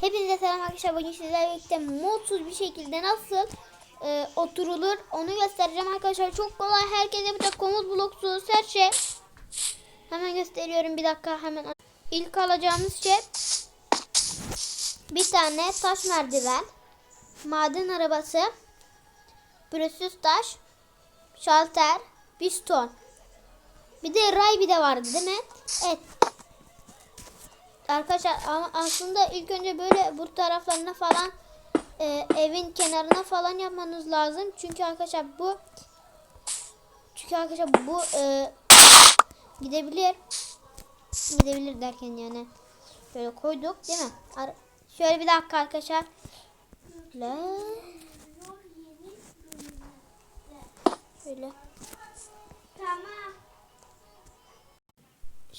Hepinize selam arkadaşlar. Bugün sizlerle birlikte modsuz bir şekilde nasıl e, oturulur onu göstereceğim arkadaşlar. Çok kolay. Herkes yapacak. Komut bloksuz her şey. Hemen gösteriyorum. Bir dakika hemen. İlk alacağımız şey bir tane taş merdiven, maden arabası, pürüzsüz taş, şalter, piston. Bir de ray bir de vardı değil mi? Evet. Arkadaşlar ama aslında ilk önce böyle bu taraflarına falan e, evin kenarına falan yapmanız lazım. Çünkü arkadaşlar bu çünkü arkadaşlar bu e, gidebilir. Gidebilir derken yani şöyle koyduk değil mi? Ar- şöyle bir dakika arkadaşlar. La. Şöyle.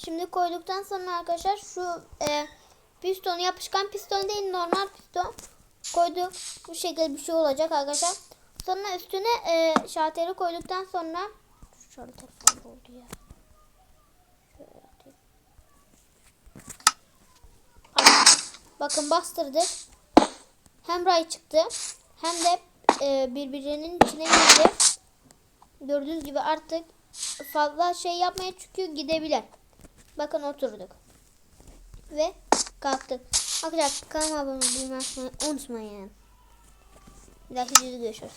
Şimdi koyduktan sonra arkadaşlar şu e, pistonu yapışkan piston değil normal piston koyduk. Bu şekilde bir şey olacak arkadaşlar. Sonra üstüne e, şalteri koyduktan sonra şalter falan oldu ya. Şöyle Bakın bastırdık. Hem ray çıktı hem de e, birbirinin içine girdi. Gördüğünüz gibi artık fazla şey yapmaya çünkü gidebilir. Bakın oturduk. Ve kalktık. Arkadaşlar kanalıma abone olmayı unutmayın. Bir dahaki videoda görüşürüz.